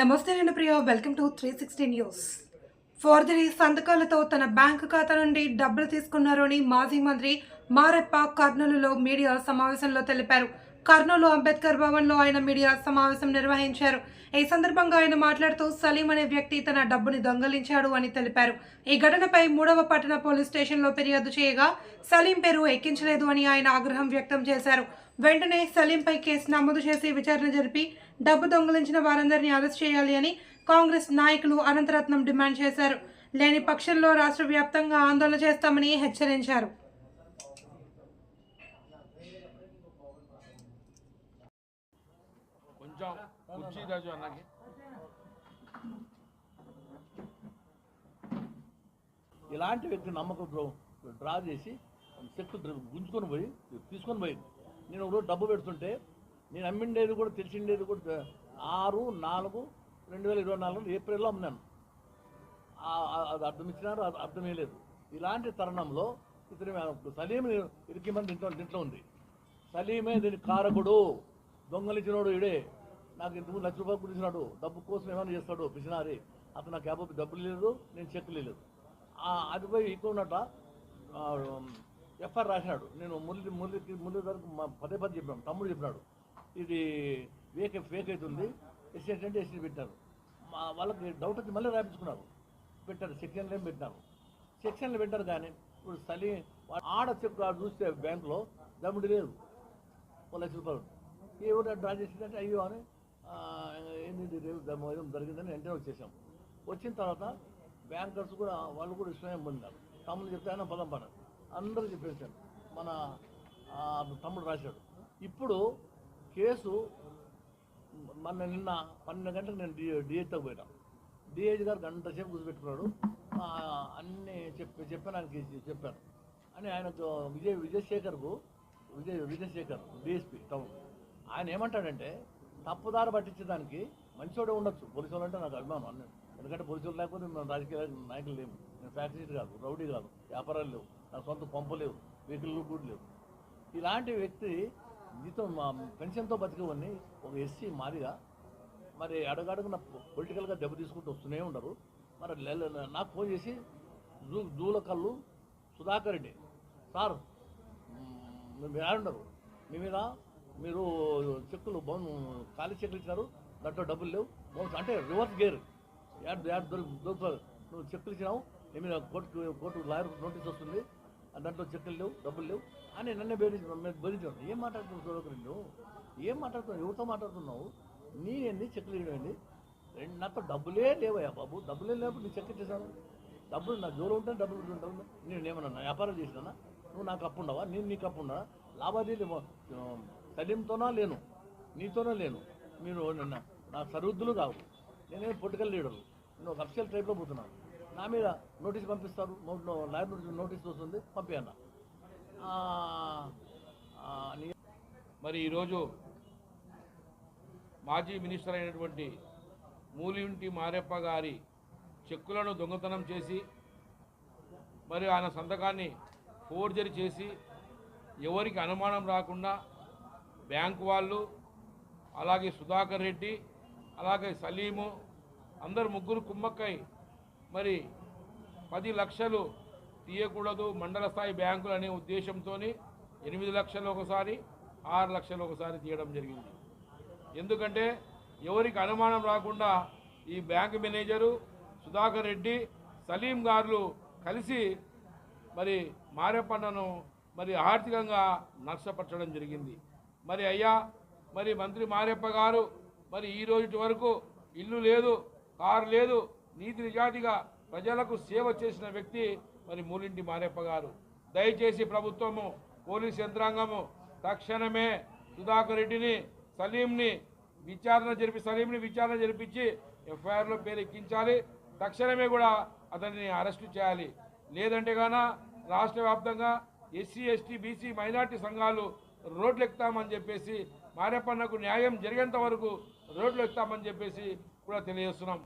నమస్తే నేను Priya. Welcome to three sixty news forgery సంతకాలతో తన బ్యాంకు ఖాతా నుండి డబ్బులు తీసుకున్నారు అని మాజీ మంత్రి మారెప్ప కర్నూలులో మీడియా సమావేశంలో తెలిపారు. కర్నూలు అంబేద్కర్ భవన్లో ఆయన మీడియా సమావేశం నిర్వహించారు. ఈ సందర్భంగా ఆయన మాట్లాడుతూ సలీం అనే వ్యక్తి తన డబ్బుని దొంగలించాడు అని తెలిపారు. ఈ ఘటనపై మూడవ పట్టణ పోలీస్ స్టేషన్లో ఫిర్యాదు చేయగా సలీం పేరు ఎక్కించలేదు అని ఆయన ఆగ్రహం వ్యక్తం చేశారు. వెంటనే సలీంపై కేసు నమోదు చేసి విచారణ జరిపి డబ్బు దొంగిలించిన వారందరినీ అరెస్ట్ చేయాలి అని కాంగ్రెస్ నాయకులు అనంతరత్నం డిమాండ్ చేశారు. లేని పక్షంలో రాష్ట్ర వ్యాప్తంగా ఆందోళన చేస్తామని హెచ్చరించారు. కొంచెం కుర్చీ రాజు అన్నకి ఇలాంటి వ్యక్తి నమ్మకం డ్రా- డ్రా చేసి చెట్టు గుంజుకొని పోయి తీసుకొని పోయి. నేను ఒకరోజు డబ్బు పెడుతుంటే నేను అమ్మిండేది కూడా తెలిసిండేది కూడా ఆరు నాలుగు రెండు వేల ఇరవై నాలుగు ఏప్రిల్లో అమ్మినాను. అది అర్థం ఇచ్చినారు అది అర్థమే లేదు ఇలాంటి తరుణంలో ఇతని సలీం ఇరికి మంది దీంట్లో దీంట్లో ఉంది. సలీమే దీని కారకుడు. దొంగలిచ్చినోడు ఇడే నాకు ఇంతకు లక్ష రూపాయలు కుడిచినాడు డబ్బు కోసం ఏమైనా చేస్తాడు పిసినారి అతను నాకు యాభై డబ్బులు లేదు నేను చెక్కు లేదు అది పోయి ఇక్కడ ఉన్నట్ట ఎఫ్ఐఆర్ రాసినాడు. నేను మురళి మురళికి మురళి వరకు మా పదే పదే చెప్పినాను తమ్ముడు చెప్పినాడు. ఇది వేక్ ఫేక్ అవుతుంది. ఎస్టేట్ అంటే ఎస్సీ పెట్టారు. మా వాళ్ళకి డౌట్ వచ్చి మళ్ళీ రాయించుకున్నారు. పెట్టారు సెక్షన్లు ఏం పెట్టినారు. సెక్షన్లు పెట్టారు కానీ ఇప్పుడు సలి ఆడ చెక్ చూస్తే బ్యాంకులో దమ్ముడి లేదు. ఒక లక్ష రూపాయలు. ఏ డ్రా చేసిందంటే అయ్యో అని ఎన్ని ఏంది ఏదో జరిగిందని వెంటనే వచ్చేసాం వచ్చిన తర్వాత బ్యాంకర్స్ కూడా వాళ్ళు కూడా విషయం పొందారు తమ్ముడు చెప్తే ఆయన పదం పడ అందరూ చెప్పేశారు. మన తమ్ముడు రాశాడు. ఇప్పుడు కేసు మొన్న నిన్న పన్నెండు గంటలకు నేను డి డిహెచ్తో పోయినా. డిహెచ్ గారు గంట సేపు కూర్చోబెట్టుకున్నాడు. అన్నీ చెప్పి చెప్పాను ఆయనకి చెప్పాను అని ఆయన విజయ్ విజయశేఖర్కు విజయ్ విజయశేఖర్ డిఎస్పి టౌన్ ఆయన ఏమంటాడంటే తప్పుదారి పట్టించడానికి మంచోడే ఉండొచ్చు. పోలీసు అంటే నాకు అభిమానం అన్నీ. ఎందుకంటే పోలీసులు లేకపోతే మేము రాజకీయ నాయకులు లేము. నేను ఫ్యాక్టరీ కాదు రౌడీ కాదు వ్యాపారాలు లేవు. నా సొంత పంపు లేవు వెహికల్ కూడా లేవు. ఇలాంటి వ్యక్తి జీతం మా పెన్షన్తో బతికేవన్నీ ఒక ఎస్సీ మాదిగా మరి అడుగడుగున పొలిటికల్గా దెబ్బ తీసుకుంటూ వస్తూనే ఉండరు. మరి నాకు ఫోన్ చేసి జూ జూలకల్లు సుధాకర్ రెడ్డి సార్ మీరు ఉండరు మీ మీద మీరు చెక్కులు బౌన్ ఖాళీ చెక్కులు ఇచ్చినారు దాంట్లో డబ్బులు లేవు. బౌన్స్ అంటే రివర్స్ గేర్. యాడ్ యాడ్ దొరికి దొరుకుతారు నువ్వు చెక్కులు ఇచ్చినావు నీ మీద కోర్టు కోర్టు లాయర్ నోటీస్ వస్తుంది దాంట్లో చెక్కులు లేవు డబ్బులు లేవు. అని నన్నే బెదిరించి బెదిరించాను. ఏం మాట్లాడుతున్నావు సుధాకర్ నువ్వు ఏం మాట్లాడుతున్నావు? ఎవరితో మాట్లాడుతున్నావు? నీ చెక్కులు ఇవ్వండి రెండు నాతో డబ్బులే లేవయ్యా బాబు. డబ్బులే లేనప్పుడు నీ చెక్ ఇచ్చేసాను. డబ్బులు నా దూరం ఉంటే డబ్బులు ఉంటాను నేను ఏమన్నా వ్యాపారం చేసినా నువ్వు నాకు అప్పు ఉండవా? నేను నీకు అప్పు ఉండవా లావాదేవీ సలీంతోనా లేను? నీతోనే లేను. మీరు నిన్న నా సరిహద్దులు కావు. నేనే పొలిటికల్ లీడరు. నేను ఒక అఫిషియల్ టైప్లో పోతున్నాను. నా మీద నోటీస్ పంపిస్తారు. లాయర్ నోటీస్ నోటీస్ వస్తుంది. పంపించన్న మరి ఈరోజు మాజీ మినిస్టర్ అయినటువంటి మూలింటి మారెప్ప గారి చెక్కులను దొంగతనం చేసి మరి ఆయన సంతకాన్ని ఫోర్జరీ చేసి ఎవరికి అనుమానం రాకుండా బ్యాంకు వాళ్ళు అలాగే సుధాకర్ రెడ్డి అలాగే సలీము అందరు ముగ్గురు కుమ్మక్కై మరి పది లక్షలు తీయకూడదు మండల స్థాయి బ్యాంకులు అనే ఉద్దేశంతో ఎనిమిది లక్షలు ఒకసారి ఆరు లక్షలు ఒకసారి తీయడం జరిగింది. ఎందుకంటే ఎవరికి అనుమానం రాకుండా ఈ బ్యాంక్ మేనేజరు సుధాకర్ రెడ్డి సలీం గారు కలిసి మరి మారేపన్నను మరి ఆర్థికంగా నష్టపరచడం జరిగింది. మరి అయ్యా మరి మంత్రి మారెప్ప గారు మరి ఈ రోజు వరకు ఇల్లు లేదు కారు లేదు నీతి నిజాతిగా ప్రజలకు సేవ చేసిన వ్యక్తి మరి మూలింటి మారెప్ప గారు. దయచేసి ప్రభుత్వము పోలీస్ యంత్రాంగము తక్షణమే సుధాకర్ రెడ్డిని సలీంని విచారణ జరిపి సలీంని విచారణ జరిపించి ఎఫ్ఐఆర్లో పేరు ఎక్కించాలి తక్షణమే కూడా అతన్ని అరెస్టు చేయాలి. లేదంటే గాన రాష్ట్ర వ్యాప్తంగా ఎస్సీ ఎస్టీ బీసీ మైనార్టీ సంఘాలు రోడ్లు ఎక్కుతామని చెప్పేసి మారేపన్నకు న్యాయం జరిగేంత వరకు రోడ్లు ఎక్కుతామని చెప్పేసి కూడా తెలియజేస్తున్నాం.